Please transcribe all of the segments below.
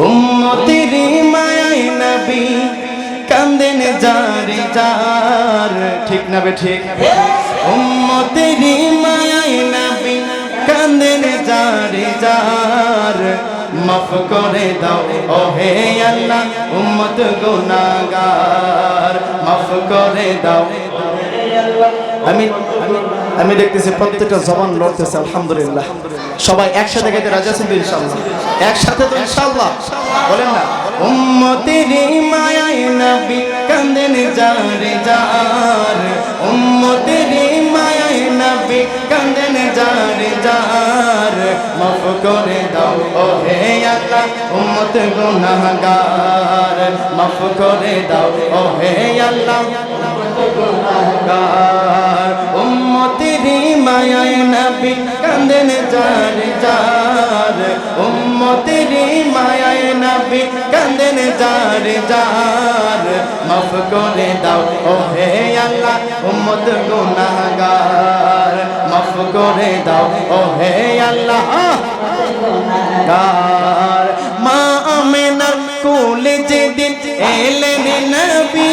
উম্মতের মায়ায় নবী কান্দেন যারে যার ঠিক না বে ঠিক? উম্মতের মায়ায় নবী কান্দেন যারে যার মাফ করে দাও ও হে আল্লাহ, উম্মত গুনাহগার। মাফ করে দাও আমি আমি- দেখতেছি প্রত্যেকটা জবান লড়তেছে, আলহামদুলিল্লাহ। সবাই একসাথে গাইতে রাজি আছেন তো ইনশাআল্লাহ? একসাথে তো ইনশাআল্লাহ। বলেন না। উম্মতের মায়ায় নবী কান্দেন যারে যার। উম্মতের মায়ায় নবী কান্দেন যারে যার। মাফ করে দাও ও হে আল্লাহ, উম্মত গুনাহগার। মাফ করে দাও ও হে আল্লাহ গুনাহগার। উম্মতের মায়ায় নবী কান্দেন যার যার। উম্মতের মায়ায় নবী কান্দেন যার যার। মাফ করে দাও ও হে আল্লাহ, উম্মত গুনাহগার। মাফ করে দাও ও হে আল্লাহ মা আমেনার কোলে যেদিন এলেন নবী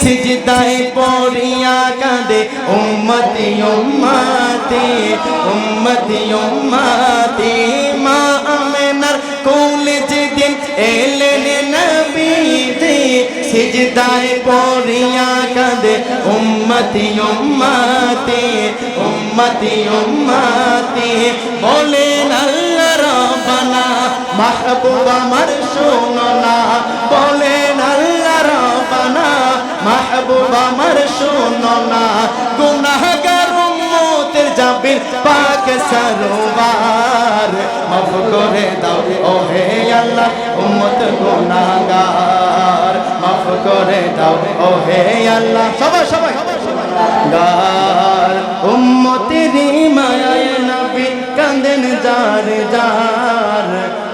সিজদায় পড়িয়া কাঁদে, উম্মতি উম্মতি উম্মতি উম্মতি। মা আমেনার কোলে যেদিন এলেন নবী, সিজদায় পড়িয়া কাঁদে, উম্মতি উম্মতি উম্মতি উম্মতি। বলেন আল্লাহ রব্বানা, মাহবুব আমার শোনো না। বলেন আল্লাহ মাহবুব আমার শোনো না, গুনাহগার উম্মতের জাবির পাক সরোবার মাফ করে দাও ও হে আল্লাহ, উম্মত গুনাহগার। মাফ করে দাও ও হে আল্লাহ, সবাই সবাই গার উম্মতের মায়ায় নবী কান্দেন যার যার।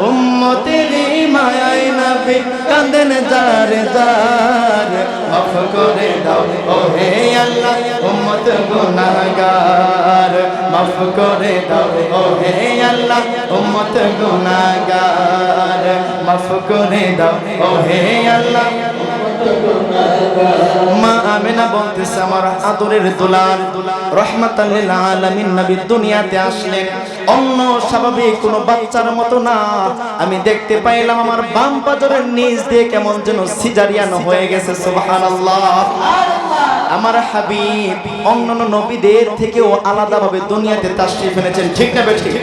উম্মতের মায়ায় নবী কান্দেন যার যার। করে দাও। ও হে আল্লাহ, উম্মত গুনাহগার, মাফ করে দাও। ও হে আল্লাহ, উম্মত গুনাহগার, মাফ করে দাও। ও হে আল্লাহ মা আমেনা বলতেছে, আমার আদরের দুলার রহমাতাল্লিল আলামিন নবী দুনিয়াতে আসলেন। অন্য স্বাভাবিক কোনো বাচ্চার মতো না। আমি দেখতে পাইলাম আমার বাম পাজরের নিচ দিয়ে কেমন যেন সিজারিয়ান হয়ে গেছে, সুবহানাল্লাহ। আমার হাবিব অন্যান্য নবীদের থেকেও আলাদাভাবে দুনিয়াতে তাশরিফ এনেছেন। ঠিক না বেঠিক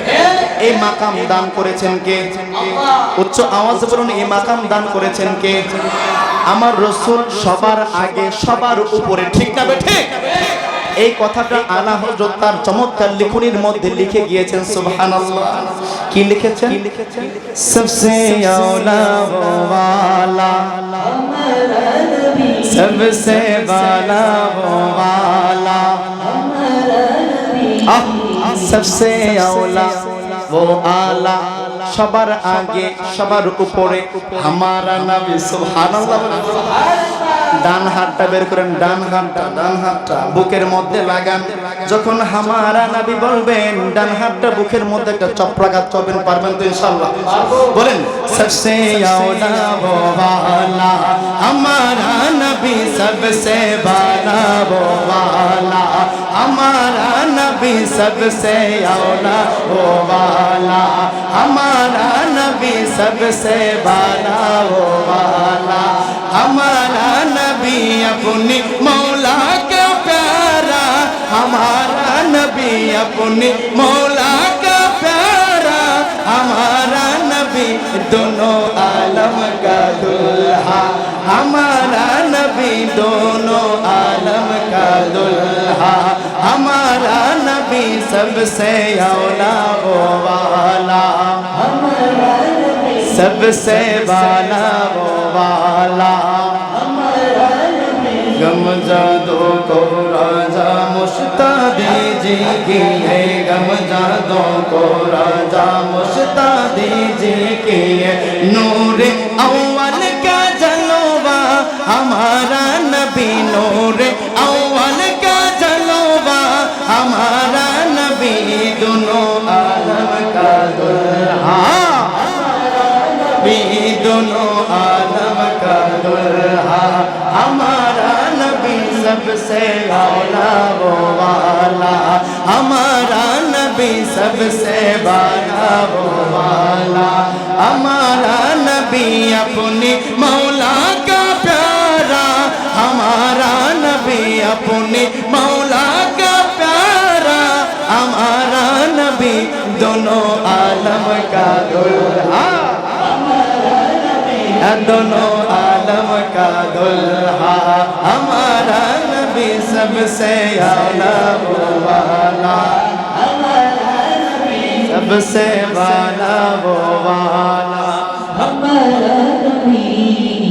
এই মাকাম দান করেছেন কে? উচ্চ আওয়াজ বলুন, এই মাকাম দান করেছেন কে? আমার রসুল সবার আগে সবার উপরে। ঠিক না ঠিক এই কথাটা আলা হজরত তার চমৎকার লিখনির মধ্যে লিখে গিয়েছেন সুবহানাল্লাহ। কি লিখেছেন? সবসে আউলা ওয়ালা। সবসে বালা ওয়ালা। আহ সবসে আউলা ও আলা সবার আগে সবার উপরে আমার নাম সুবহানাল্লাহ। ডান হাতটা বের করেন, ডান হাতটা ডান হাতটা, বুকের মধ্যে লাগান। যখন হামারা নাবি বলবেন, ডান হাতটা বুকের মধ্যে একটা চপ্রাঘাত করবেন পারবেন তো ইনশাআল্লাহ? বলেন, সবসে আওলা ওয়ালা আমারা নাবি সবসে বালা ওয়ালা আমারা নাবি সবসে আওলা ওয়ালা আমারা নাবি सबसे बाला वो वाला हमारा नबी अपनी मौला का प्यारा? हमारा नबी अपनी मौला का प्यारा? हमारा नबी दोनों आलम का दुल्हा। हमारा नबी दोनों आलम का दुल्हा। हमारा नबी सबसे औला वो वाला सबसे वाला वो वाला। गम जादो को राजा मुश्तादी जी की है। गम जादो को राजा मुश्तादी जी की है। नूर सबसे औला वो वाला हमारा नबी सबसे बाला वो वाला हमारा नबी अपने मौला का प्यारा हमारा नबी अपने मौला का प्यारा हमारा नबी दोनों आलम का दुल्हा दोनों आलम का दुल्हा हमारा नबी सबसे आला वो वाला सबसे वाला वो वाला हमारा नबी